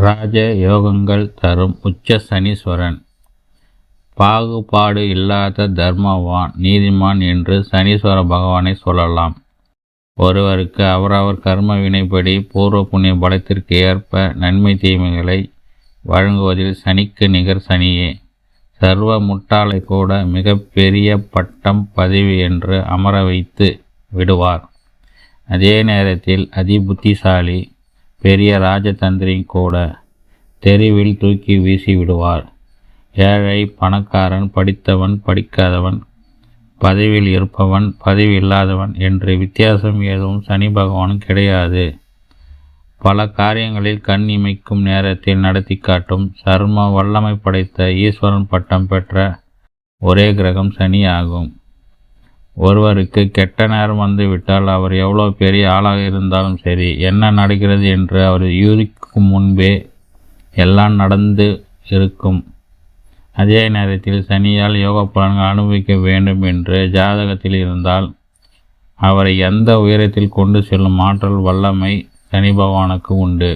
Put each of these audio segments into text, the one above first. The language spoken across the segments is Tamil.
ராஜ யோகங்கள் தரும் உச்ச சனீஸ்வரன். பாகுபாடு இல்லாத தர்மவான் நீதிமான் என்று சனீஸ்வர பகவானை சொல்லலாம். ஒருவருக்கு அவரவர் கர்ம வினைப்படி பூர்வ புண்ணிய பலத்திற்கு ஏற்ப நன்மை தீமைகளை வழங்குவதில் சனிக்கு நிகர் சனியே. சர்வ முட்டாளை கூட மிக பெரிய பட்டம் பதவி என்று அமர வைத்து விடுவார். அதே நேரத்தில் அதிபுத்திசாலி பெரிய ராஜதந்திரி கூட தெருவில் தூக்கி வீசி விடுவார். ஏழை பணக்காரன் படித்தவன் படிக்காதவன் பதவியில் இருப்பவன் பதவி இல்லாதவன் என்று வித்தியாசம் எதுவும் சனி பகவானும் கிடையாது. பல காரியங்களில் கண் இமைக்கும் நேரத்தில் நடத்தி காட்டும் சர்ம வல்லமை படைத்த ஈஸ்வரன் பட்டம் பெற்ற ஒரே கிரகம் சனி ஆகும் ஒருவருக்கு கெட்ட நேரம் வந்துவிட்டால் அவர் எவ்வளோ பெரிய ஆளாக இருந்தாலும் சரி என்ன நடக்கிறது என்று அவர் யூகிக்கும் முன்பே எல்லாம் நடந்து இருக்கும். அதே நேரத்தில் சனியால் யோக பலன்கள் அனுபவிக்க வேண்டும் என்று ஜாதகத்தில் இருந்தால் அவரை எந்த உயரத்தில் கொண்டு செல்லும் ஆற்றல் வல்லமை சனி பகவானுக்கு உண்டு.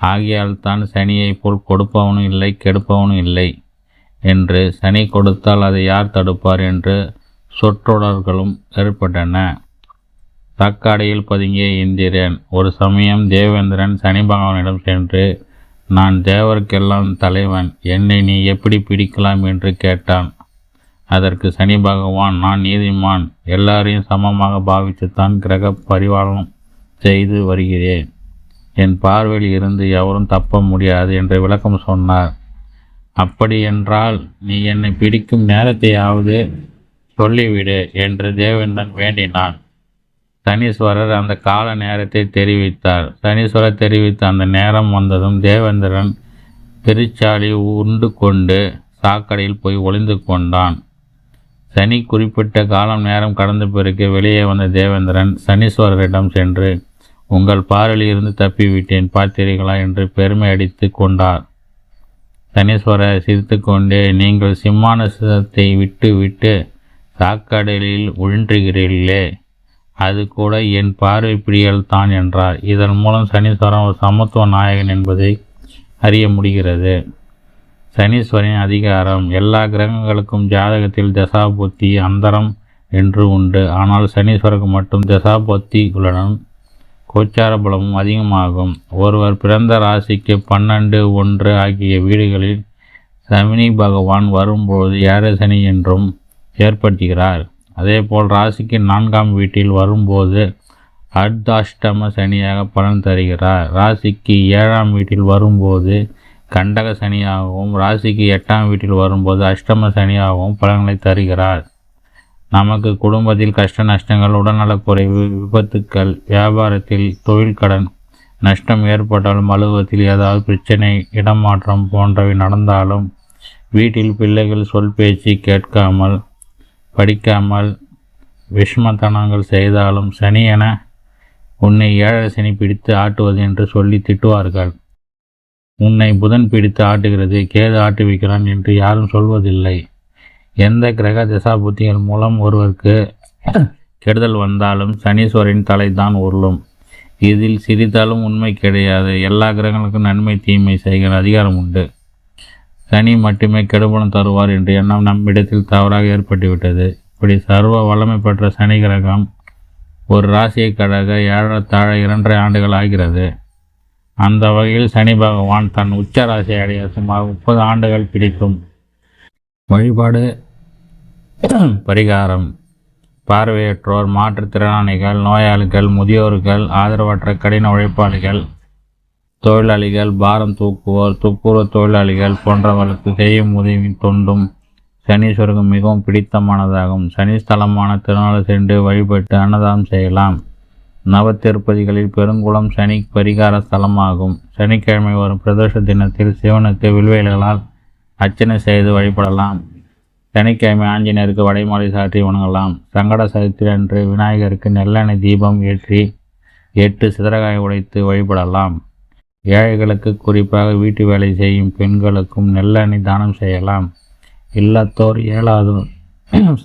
ஆகையால் தான் சனியை போல் கொடுப்பவனும் இல்லை கெடுப்பவனும் இல்லை என்று சனி கொடுத்தால் அதை யார் தடுப்பார் என்று சொற்றொடர்களும் ஏற்பட்டன. தக்காடையில் பதுங்கிய இந்திரன் ஒரு சமயம் தேவேந்திரன் சனி பகவானிடம் சென்று நான் தேவருக்கெல்லாம் தலைவன் என்னை நீ எப்படி பிடிக்கலாம் என்று கேட்டான். அதற்கு சனி பகவான் நான் நீதிமான் எல்லாரையும் சமமாக பாவித்துத்தான் கிரக பரிவாளம் செய்து வருகிறேன். என் பார்வையில் இருந்து எவரும் தப்ப முடியாது என்று விளக்கம் சொன்னார். அப்படி என்றால் நீ என்னை பிடிக்கும் நேரத்தையாவது சொல்லிவிடு என்று தேவேந்திரன் வேண்டினான். சனீஸ்வரர் அந்த கால நேரத்தை தெரிவித்தார். சனீஸ்வரர் தெரிவித்த அந்த நேரம் வந்ததும் தேவேந்திரன் பெருச்சாலி உண்டு கொண்டு சாக்கடையில் போய் ஒளிந்து கொண்டான். சனி குறிப்பிட்ட காலம் நேரம் கடந்த பிறகு வெளியே வந்த தேவேந்திரன் சனீஸ்வரரிடம் சென்று உங்கள் பாரலிலிருந்து இருந்து தப்பிவிட்டேன் பார்த்தீர்களா என்று பெருமை அடித்து கொண்டார். சனீஸ்வரர் சிரித்து கொண்டே நீங்கள் சிம்மானசத்தை விட்டு விட்டு சாக்கடலில் உழன்றுகிறீர்களே அது கூட என் பார்வை பிடியல் தான் என்றார். இதன் மூலம் சனீஸ்வரன் ஒரு சமத்துவ நாயகன் என்பதை அறிய முடிகிறது. சனீஸ்வரின் அதிகாரம் எல்லா கிரகங்களுக்கும் ஜாதகத்தில் தசாபுத்தி அந்தரம் என்று உண்டு. ஆனால் சனீஸ்வருக்கு மட்டும் தசாபுத்திகளுடன் கோச்சார பலமும் அதிகமாகும். ஒருவர் பிறந்த ராசிக்கு பன்னெண்டு ஒன்று ஆகிய வீடுகளில் சமினி பகவான் வரும்போது ஏழசனி என்றும் ஏற்படுத்துகிறார். அதேபோல் ராசிக்கு நான்காம் வீட்டில் வரும்போது அர்த்தாஷ்டம சனியாக பலன் தருகிறார். ராசிக்கு ஏழாம் வீட்டில் வரும்போது கண்டக சனியாகவும் ராசிக்கு எட்டாம் வீட்டில் வரும்போது அஷ்டம சனியாகவும் பலன்களை தருகிறார். நமக்கு குடும்பத்தில் கஷ்ட நஷ்டங்கள் உடல்நலக்குறைவு விபத்துக்கள் வியாபாரத்தில் தொழில் கடன் நஷ்டம் ஏற்பட்டாலும் அலுவலகத்தில் ஏதாவது பிரச்சனை இடமாற்றம் போன்றவை நடந்தாலும் வீட்டில் பிள்ளைகள் சொல் பேச்சு கேட்காமல் படிக்காமல் விஷமத்தனங்கள் செய்தாலும் சனி என உன்னை ஏழரை சனி பிடித்து ஆட்டுவது என்று சொல்லி திட்டுவார்கள். உன்னை புதன் பிடித்து ஆட்டுகிறது கேது ஆட்டி வைக்கிறான் என்று யாரும் சொல்வதில்லை. எந்த கிரக தசாபுத்திகள் மூலம் ஒருவருக்கு கெடுதல் வந்தாலும் சனீஸ்வரின் தலை தான் உருளும். இதில் சிறிதாலும் உண்மை கிடையாது. எல்லா கிரகங்களுக்கும் நன்மை தீமை செய்கிற அதிகாரம் உண்டு. சனி மட்டுமே கெடுபலம் தருவார் என்ற எண்ணம் நம்மிடத்தில் தவறாக ஏற்பட்டுவிட்டது. இப்படி சர்வ வல்லமை பெற்ற சனி கிரகம் ஒரு ராசியை கடக ஏழத்தாழ இரண்டரை ஆண்டுகள் ஆகிறது. அந்த வகையில் சனி பகவான் தன் உச்ச ராசியை அடைய சுமார் முப்பது ஆண்டுகள் பிடிக்கும். வழிபாடு பரிகாரம் பார்வையற்றோர் மாற்றுத்திறனாளிகள் நோயாளிகள் முதியோர்கள் ஆதரவற்ற கடின உழைப்பாளிகள் தொழிலாளிகள் பாரம் தூக்குவோர் துப்புரவு தொழிலாளிகள் போன்றவர்களுக்கு செய்யும் உதவி தொண்டும் சனீஸ்வரருக்கு மிகவும் பிடித்தமானதாகும். சனி ஸ்தலமான திருநாள் சென்று வழிபட்டு அன்னதானம் செய்யலாம். நவத்திருப்பதிகளில் பெருங்குளம் சனி பரிகார ஸ்தலமாகும். சனிக்கிழமை வரும் பிரதோஷ தினத்தில் சிவனுக்கு வில்வேல்களால் அர்ச்சனை செய்து வழிபடலாம். சனிக்கிழமை ஆஞ்சநேயருக்கு வடைமாலை சாற்றி வணங்கலாம். சங்கட சதுர்த்தி அன்று விநாயகருக்கு நெல்லெண்ணெய் தீபம் ஏற்றி எட்டு சிதறகாய் உடைத்து வழிபடலாம். ஏழைகளுக்கு குறிப்பாக வீட்டு வேலை செய்யும் பெண்களுக்கும் நெல்லணி தானம் செய்யலாம். இல்லத்தோர் இயலாதோர்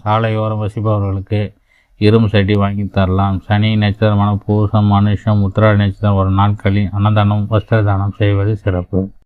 சாலையோரம் வசிப்பவர்களுக்கு இரும்பு சட்டி வாங்கி தரலாம். சனி நட்சத்திரமான பூசம் மனுஷம் உத்திராட நட்சத்திரம் ஒரு நாட்களில் அன்னதானம் வஸ்திர தானம் செய்வது சிறப்பு.